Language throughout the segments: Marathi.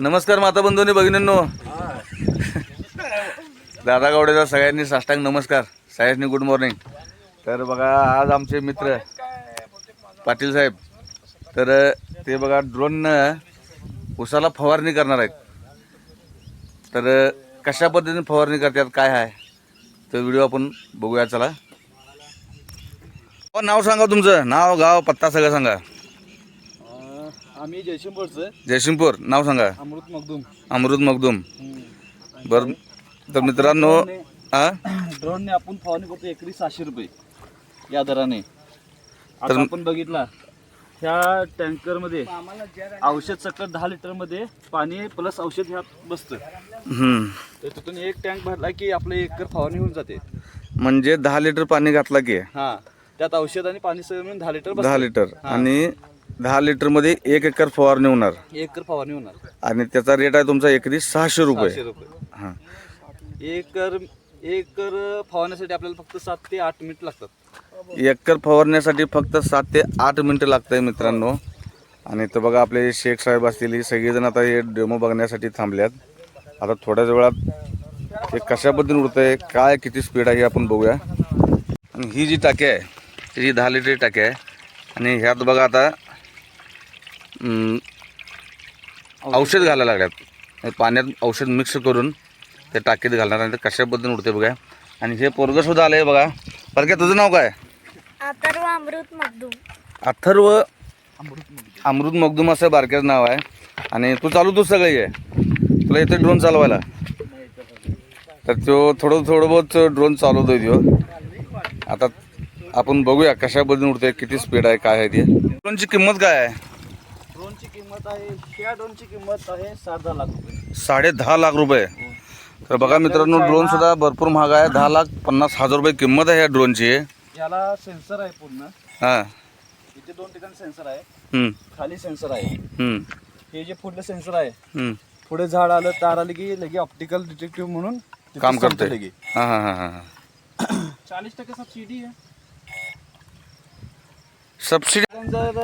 नमस्कार माता बंधूंनी भगिनींनो. दादा गावडेचा सगळ्यांनी साष्टांग नमस्कार. सगळ्यांनी गुड मॉर्निंग तर बघा आज आमचे मित्र पाटील साहेब तर ते बघा ड्रोननं उसाला फवारणी करणार आहेत. तर कशा पद्धतीने फवारणी करतात काय आहे तो व्हिडिओ आपण बघूया चला. हो, नाव सांगा तुमचं. नाव गाव पत्ता सगळं सांगा. आम्ही जयशिंपूरचं जयसिंगपूर नाव सांगा. अमृत मगदूम अमृत मगदूम बर तर मित्रांनो हा ड्रोनने आपण फवारणी करतो एकरी सहाशे रुपये या दराने. आता आपण बघितला ह्या टँकरमध्ये औषध सकट दहा लिटरमध्ये पाणी प्लस औषध ह्यात बसतं. तर तिथून एक टँक भरला की आपलं एकर फवारणी होऊन जाते. म्हणजे दहा लिटर पाणी घातला की? हा. त्यात औषध आणि पाणी सगळं मिळून दहा लिटर दहा. लिटर. आणि दहा लिटरमध्ये एक एकर फवारणी होणार. एक एकर फवारणी होणार. आणि त्याचा रेट आहे तुमचा एकरी सहाशे रुपये. सहाशे रुपये. हा. एकर एकर फवारण्यासाठी आपल्याला फक्त सात ते आठ मिनिट लागतात. एकर फवारण्यासाठी फक्त सात ते आठ मिनिटं लागत आहे मित्रांनो. आणि तर बघा आपले शेख साहेब असतील ही सगळेजण आता हे डेमो बघण्यासाठी थांबल्यात. आता थोड्याच वेळात हे कशा पद्धतीने उडतं आहे काय किती स्पीड आहे हे आपण बघूया. आणि ही जी टाकी आहे ही जी दहा लिटर टाकी आहे. आणि ह्यात बघा आता औषध घालायला लागल्यात. पाण्यात औषध मिक्स करून ते टाकीत घालणार आणि ते कशा पद्धतीने उडते बघा. आणि हे पोरगं सुद्धा आलंय बघा. बरं काय तुझं नाव काय? अथर्व अमृत मगदूम अथर्व अमृत मगदूम असं बारक्याचं नाव आहे. आणि तू चालू तू सगळे ये. तुला येते ड्रोन चालवायला. तर तो थोडं थोडं बहुत ड्रोन चालवतोय तो आता आपण बघूया कशा पद्धतीने उडते किती स्पीड आहे काय आहे ते. ड्रोनची किंमत काय आहे? ड्रोनची किंमत आहे ह्या ड्रोनची किंमत आहे सात दहा लाख रुपये. साडे दहा लाख रुपये. तर बघा मित्रांनो ड्रोन सुद्धा भरपूर महाग आहे. दहा लाख पन्नास हजार रुपये किंमत आहे या ड्रोनची. याला सेन्सर आहे पूर्ण. हां. इथे दोन ठिकाणी सेन्सर आहे. खाली सेन्सर आहे. हे जे पुढलं सेन्सर आहे हम्म. पुढे झाड आलं तार आलं की लगे ऑप्टिकल डिटेक्टिव्ह म्हणून काम करते लगे. हां हां हां हां. हां चाळीस टक्के सबसिडी आहे. सबसिडी जर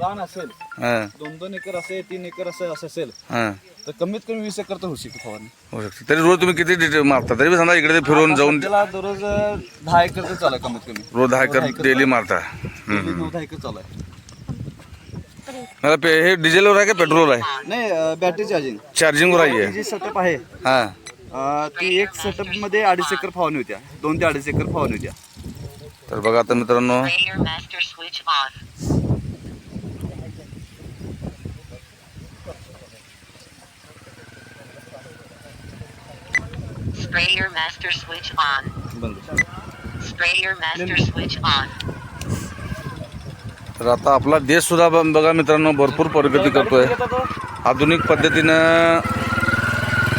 रान असेल दोन दोन एकर असेल तीन एकर असेल असं असेल हां. तर कमीत कमी वीस एकर तर होऊ शकते फवारणी. होऊ शकते. तरी रोज तुम्ही किती डिटेल मारता? तरी समजा इकडे फिरून जाऊन त्याला दररोज दहा एकर तर चालू आहे कमीत कमी. रोज दहा एकर डेली मारता. हम्म. नऊ दहा एकर चालू आहे. मला पे हे डिझेलवर आहे का पेट्रोलवर आहे? नाही बॅटरी चार्जिंग. चार्जिंगवर आहे. जी सेटअप आहे हां. अं, ती एक सेटअपमध्ये अडीच एकर फवारणी होत्या. दोन ते अडीच एकर फवारणी होत्या. तर बघा आता मित्रांनो. Master switch. Spray your master switch on. बंद Spray your master switch on. तर आता आपला देश सुद्धा बघा मित्रांनो भरपूर प्रगती करतोय. आधुनिक पद्धतीनं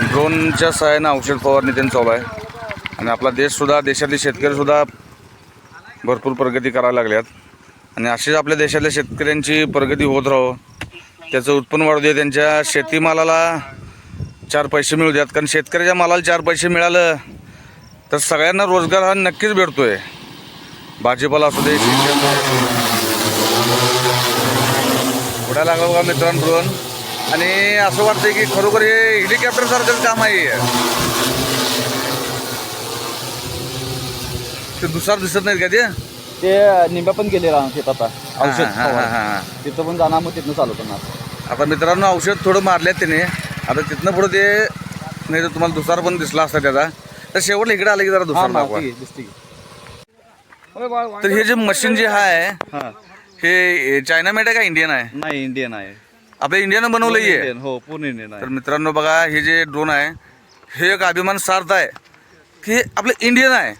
ड्रोनच्या सहाय्यानं औषध फवारणी त्यांनी चालू आहे आणि आपला देशसुद्धा देशातले शेतकरीसुद्धा भरपूर प्रगती करायला लागल्यात आणि अशीच आपल्या देशातल्या शेतकऱ्यांची प्रगती होत राहो. त्याचं उत्पन्न वाढू दे. त्यांच्या शेतीमालाला चार पैसे मिळू द्यात कारण शेतकऱ्याच्या मालाला चार पैसे मिळालं तर सगळ्यांना रोजगार हा नक्कीच भेटतोय. भाजीपाला असू दे शेती असू दे. उड्या लागा बघा मित्रांनो ड्रोन आणि असं वाटतंय की खरोखर हे हेलिकॉप्टर सारखंच काम आहे. ते दुसरं दिसत नाहीत का ते? ते निंब्या पण गेले शेतात आता. औषध हा, हा, हा. हा. तिथं पण जाणार मग तिथनं चालू करणार आता मित्रांनो औषध थोडं मारल्यात त्याने. आता तिथनं पुढे ते नाही तर तुम्हाला दुसरा पण दिसला असता त्याचा. तर शेवटला इकडे आलं की जरा दुसरा दाखवा. तर हे जे मशीन जे आहे? हा. चायना मेड आहे का इंडियन आहे? नाही इंडियन आहे. आपल्या इंडियानं बनवलं आहे हो. पूर्ण इंडियन तर आहे मित्रांनो बघा हे जे ड्रोन आहे हे एक अभिमान सार्थ आहे की आपलं इंडियन आहे.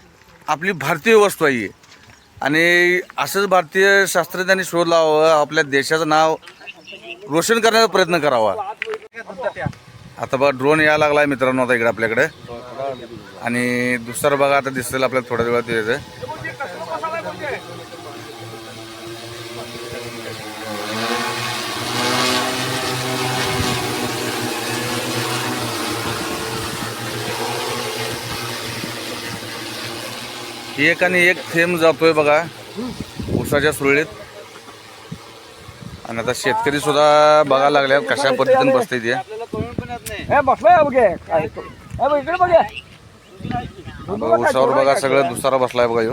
आपली भारतीय वस्तू आहे ही. आणि असंच भारतीय शास्त्रज्ञांनी शोध लावावं आपल्या देशाचं नाव रोशन करण्याचा प्रयत्न करावा. आता बघा ड्रोन यायला लागला आहे मित्रांनो आता इकडे आपल्याकडे. आणि दुसरं बघा आता दिसेल आपल्याला थोड्या वेळात यायचं. एक आणि एक थेंब जातोय बघा उसाच्या सुरळीत. आणि आता शेतकरी सुद्धा बघायला लागल्यात कशा पद्धतीने बसते ते. हे बसलाय बघे. काय इकडे बघे. उसावर बघा सगळं दुसारा बसलाय बघा ह्यो.